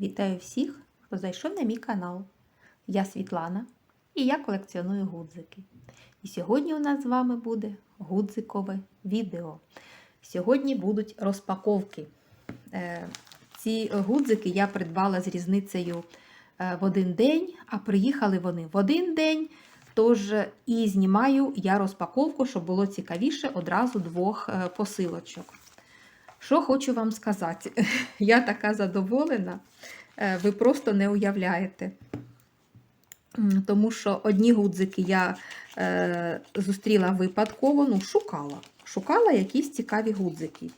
Вітаю всіх, хто зайшов на мій канал. Я Світлана і я колекціоную гудзики. І сьогодні у нас з вами буде гудзикове відео. Сьогодні будуть розпаковки. Е, Ці гудзики я придбала з різницею е, в один день, а приїхали вони в один день. Тож і знімаю я розпаковку, щоб було цікавіше одразу двох е, посилочок. Що хочу вам сказати, я така задоволена, е, ви просто не уявляєте. Тому що одні гудзики я е, зустріла випадково, ну, шукала. Шукала якісь цікаві гудзики.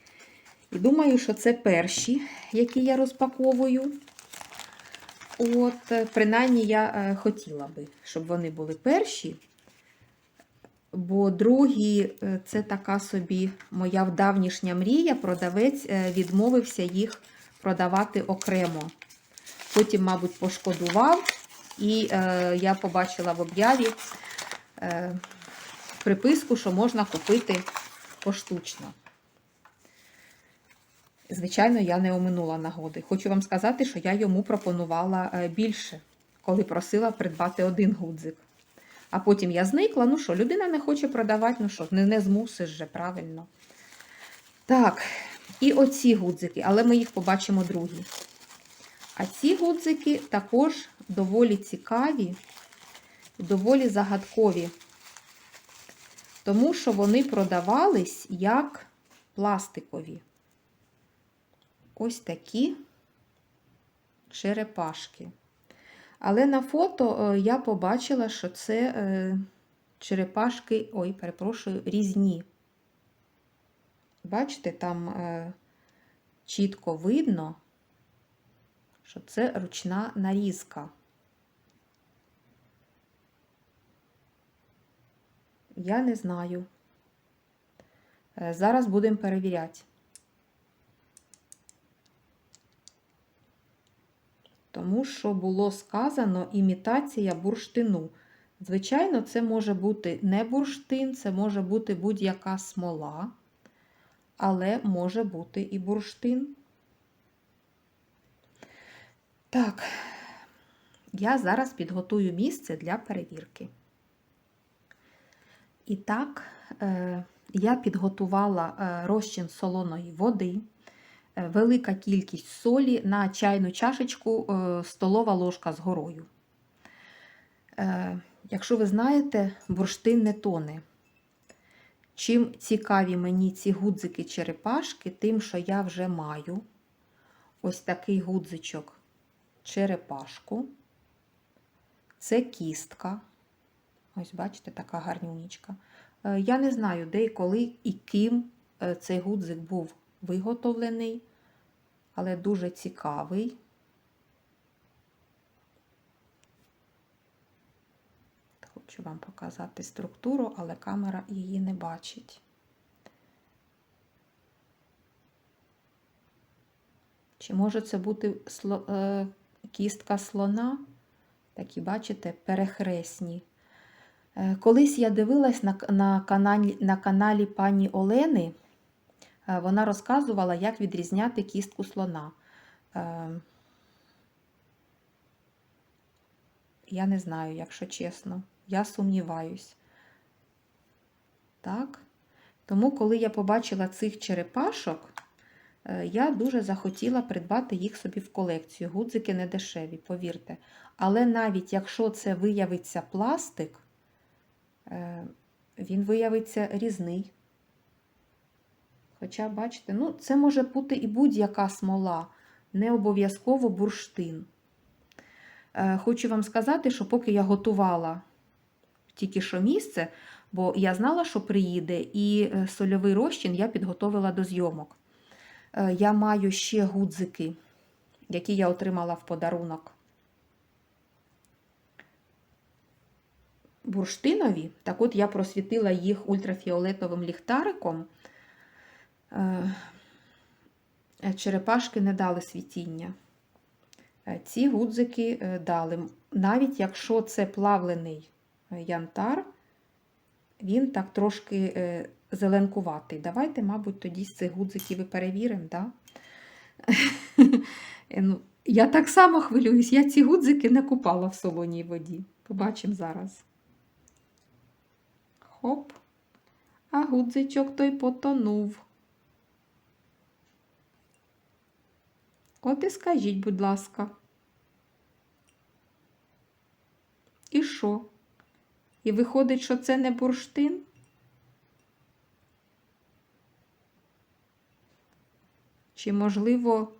І думаю, що це перші, які я розпаковую. От, е, принаймні, я е, хотіла би, щоб вони були перші. Бо другі е, це така собі моя давнішня мрія. Продавець е, відмовився їх продавати окремо. Потім, мабуть, пошкодував, і е, я побачила в об'яві е, приписку, що можна купити поштучно. Звичайно, я не оминула нагоди. Хочу вам сказати, що я йому пропонувала е, більше, коли просила придбати один гудзик. А потім я зникла. Ну що, людина не хоче продавати, ну що, не, не змусиш же, правильно. Так, і оці гудзики, але ми їх побачимо другі. А ці гудзики також доволі цікаві, доволі загадкові, тому що вони продавались як пластикові. Ось такі черепашки. Але на фото е, я побачила, що це е, черепашки, ой, перепрошую, різні. Бачите, там е, чітко видно, що це ручна нарізка. Я не знаю. Зараз будемо перевіряти. Тому що було сказано імітація бурштину. Звичайно, це може бути не бурштин, це може бути будь-яка смола, але може бути і бурштин. Так, я зараз підготую місце для перевірки. І так, е, я підготувала е, розчин солоної води велика кількість солі на чайну чашечку столова ложка з горою. Якщо ви знаєте, бурштин не тоне. Чим цікаві мені ці гудзики-черепашки, тим, що я вже маю ось такий гудзичок черепашку. Це кістка. Ось, бачите, така гарнюнічка. Я не знаю, де і коли і ким цей гудзик був виготовлений, але дуже цікавий. Хочу вам показати структуру, але камера її не бачить. Чи може це бути е, кістка слона? Такі, бачите, перехресні. Е, колись я дивилась на, на, каналі, на каналі пані Олени. Вона розказувала, як відрізняти кістку слона. Я не знаю, якщо чесно. Я сумніваюсь. Так. Тому, коли я побачила цих черепашок, я дуже захотіла придбати їх собі в колекцію. Гудзики не дешеві, повірте. Але навіть якщо це виявиться пластик, він виявиться різний. Хоча, бачите, ну, це може бути і будь-яка смола, не обов'язково бурштин. Е, хочу вам сказати, що поки я готувала тільки що місце, бо я знала, що приїде, і сольовий розчин я підготовила до зйомок. Е, я маю ще гудзики, які я отримала в подарунок. Бурштинові, так от я просвітила їх ультрафіолетовим ліхтариком. Черепашки не дали світіння. Ці гудзики дали. Навіть якщо це плавлений янтар, він так трошки зеленкуватий. Давайте, мабуть, тоді з цих гудзиків і перевіримо. Да? Я так само хвилююсь, я ці гудзики не купала в солоній воді. Побачимо зараз. Хоп. А гудзичок той потонув. От і скажіть, будь ласка. І що? І виходить, що це не бурштин? Чи, можливо,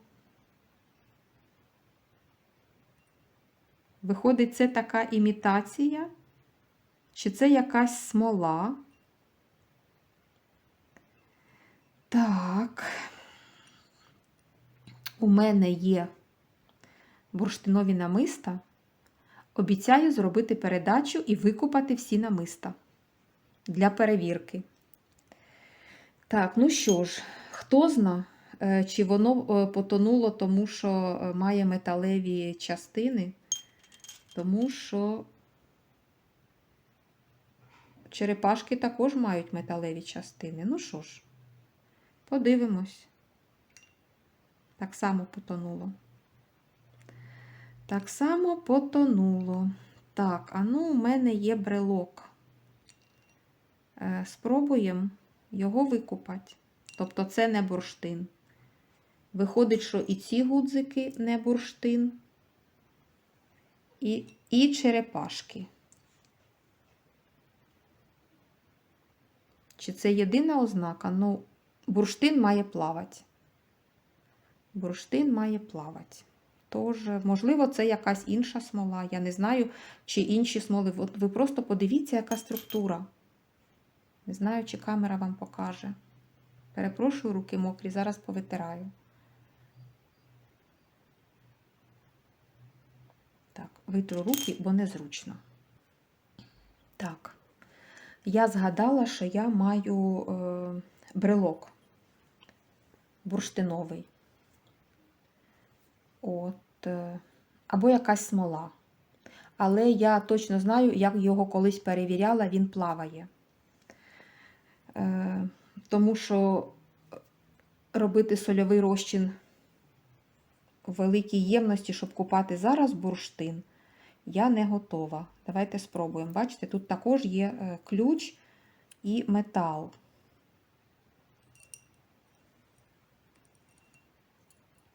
виходить, це така імітація? Чи це якась смола? Так. У мене є бурштинові намиста. Обіцяю зробити передачу і викупати всі намиста для перевірки. Так, ну що ж, хто зна, е, чи воно е, потонуло, тому що е, має металеві частини, тому що черепашки також мають металеві частини. Ну що ж, подивимось. Так само потонуло. Так само потонуло. Так, а ну, у мене є брелок. Е, Спробуємо його викупати. Тобто це не бурштин. Виходить, що і ці гудзики не бурштин, і, і черепашки. Чи це єдина ознака? Ну, бурштин має плавати. Бурштин має плавати. Тож, можливо, це якась інша смола. Я не знаю, чи інші смоли. От ви просто подивіться, яка структура. Не знаю, чи камера вам покаже. Перепрошую, руки мокрі, зараз повитираю. Так, витру руки, бо незручно. Так, я згадала, що я маю е, брелок бурштиновий. От, е, або якась смола. Але я точно знаю, як його колись перевіряла, він плаває. Е, Тому що робити сольовий розчин в великій ємності, щоб купати зараз бурштин, я не готова. Давайте спробуємо. Бачите, тут також є е, ключ і метал.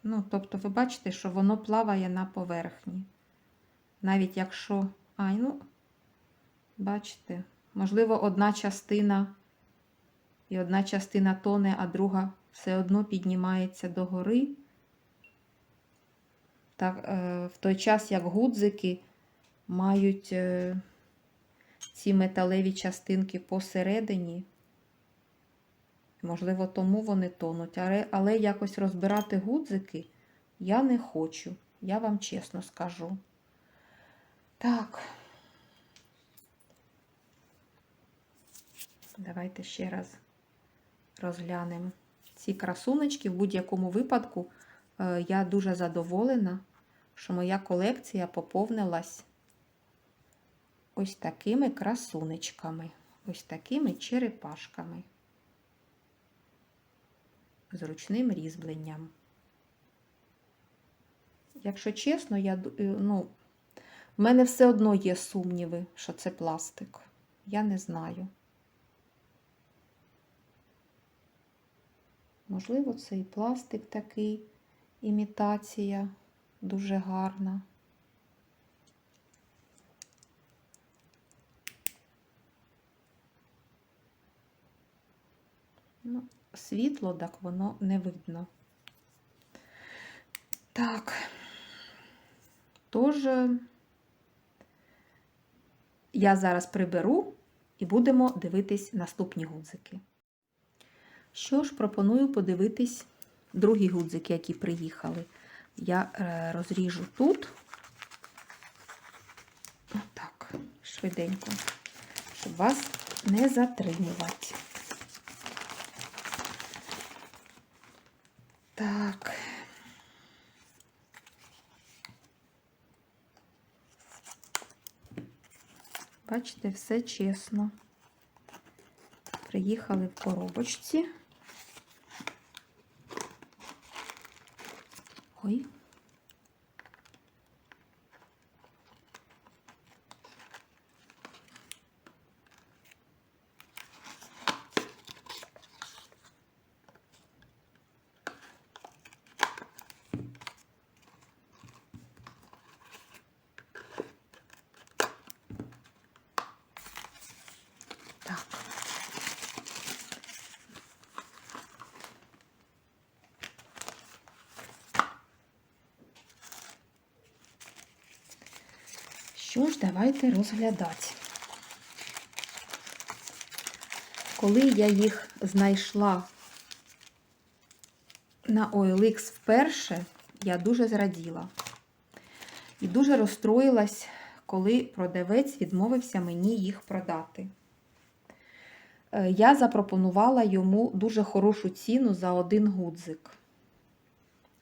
Ну, тобто, ви бачите, що воно плаває на поверхні. Навіть якщо. Ай, ну, бачите, можливо, одна частина і одна частина тоне, а друга все одно піднімається догори. Так, е, в той час, як гудзики мають е, ці металеві частинки посередині. Можливо, тому вони тонуть, але, якось розбирати гудзики я не хочу, я вам чесно скажу. Так, давайте ще раз розглянемо ці красунечки. В будь-якому випадку е, я дуже задоволена, що моя колекція поповнилась ось такими красунечками, ось такими черепашками з ручним різьбленням. Якщо чесно, я, е, ну, в мене все одно є сумніви, що це пластик. Я не знаю. Можливо, це і пластик такий, імітація дуже гарна. Ну, світло, так воно не видно. Так, тож я зараз приберу і будемо дивитись наступні гудзики. Що ж, пропоную подивитись другі гудзики, які приїхали. Я е, розріжу тут. Отак, швиденько, щоб вас не затримувати. Так. Бачите, все чесно. Приїхали в коробочці. Ой. Що ж, давайте розглядати. Коли я їх знайшла на OLX вперше, я дуже зраділа. І дуже розстроїлась, коли продавець відмовився мені їх продати. Е, Я запропонувала йому дуже хорошу ціну за один гудзик.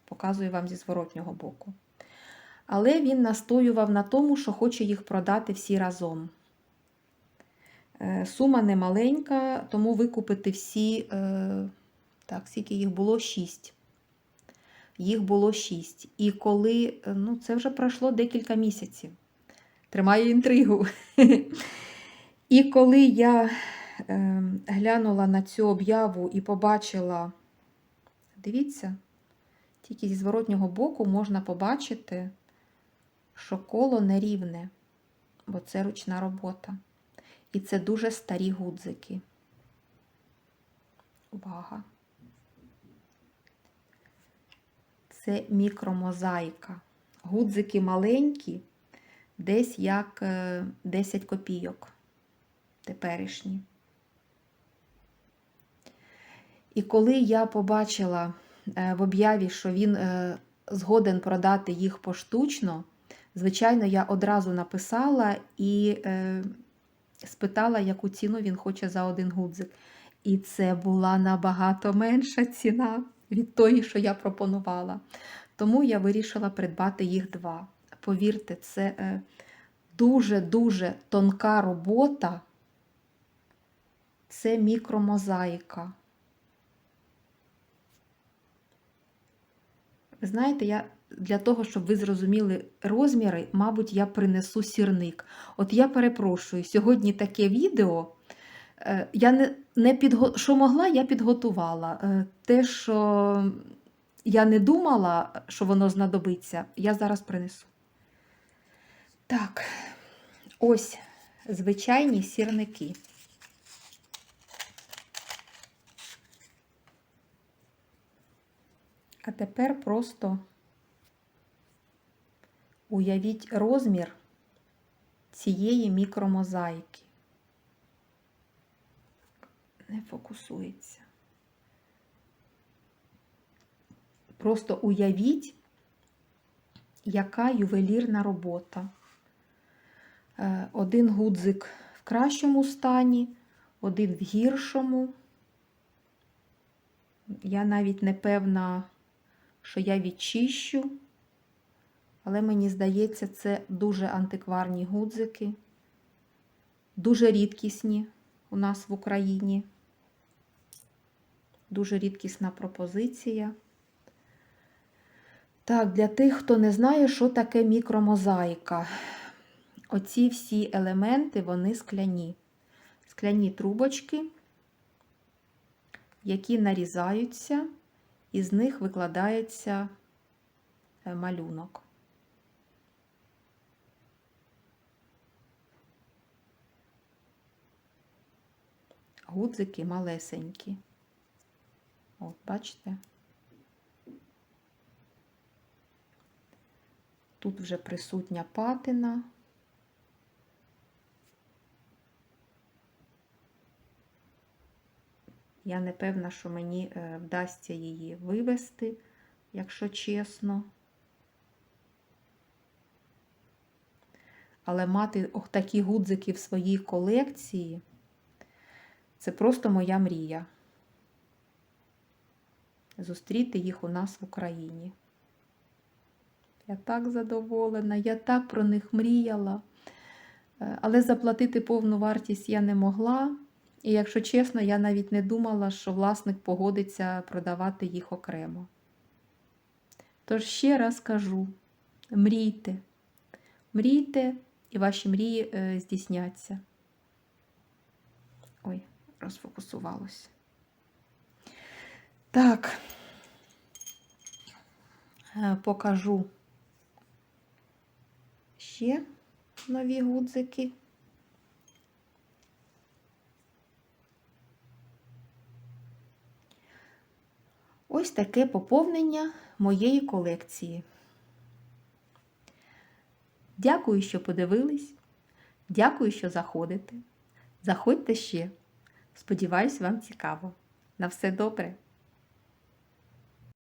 Показую вам зі зворотнього боку. Але він настоював на тому, що хоче їх продати всі разом. Е, Сума не маленька, тому викупити всі, е, так, скільки їх було? Шість. Їх було шість. І коли, е, ну, це вже пройшло декілька місяців. Тримаю інтригу. І коли я глянула на цю об'яву і побачила, дивіться, тільки зі зворотнього боку можна побачити, що коло нерівне, бо це ручна робота. І це дуже старі гудзики. Увага! Це мікромозаїка. Гудзики маленькі, десь як е, 10 копійок теперішні. І коли я побачила е, в об'яві, що він е, згоден продати їх поштучно, звичайно, я одразу написала і е, спитала, яку ціну він хоче за один гудзик. І це була набагато менша ціна від тої, що я пропонувала. Тому я вирішила придбати їх два. Повірте, це дуже-дуже тонка робота. Це мікромозаїка. Знаєте, я для того, щоб ви зрозуміли розміри, мабуть, я принесу сірник. От я перепрошую, сьогодні таке відео. е, Я не, не підго... Що могла, я підготувала. Е, Те, що я не думала, що воно знадобиться, я зараз принесу. Так, ось звичайні сірники. А тепер просто уявіть розмір цієї мікромозаїки. Не фокусується. Просто уявіть, яка ювелірна робота. Е, Один гудзик в кращому стані, один в гіршому. Я навіть не певна, що я відчищу, але мені здається, це дуже антикварні гудзики, дуже рідкісні у нас в Україні. Дуже рідкісна пропозиція. Так, для тих, хто не знає, що таке мікромозаїка. Оці всі елементи, вони скляні. Скляні трубочки, які нарізаються, і з них викладається е, малюнок. Гудзики малесенькі. От, бачите? Тут вже присутня патина. Я не певна, що мені е, вдасться її вивести, якщо чесно. Але мати ох, такі гудзики в своїй колекції це просто моя мрія. Зустріти їх у нас в Україні. Я так задоволена, я так про них мріяла. Е, Але заплатити повну вартість я не могла. І, якщо чесно, я навіть не думала, що власник погодиться продавати їх окремо. Тож ще раз кажу: мрійте, мрійте, і ваші мрії е, здійсняться. Ой, розфокусувалось. Так, е, покажу ще нові гудзики. Ось таке поповнення моєї колекції. Дякую, що подивились. Дякую, що заходите. Заходьте ще. Сподіваюсь, вам цікаво. На все добре!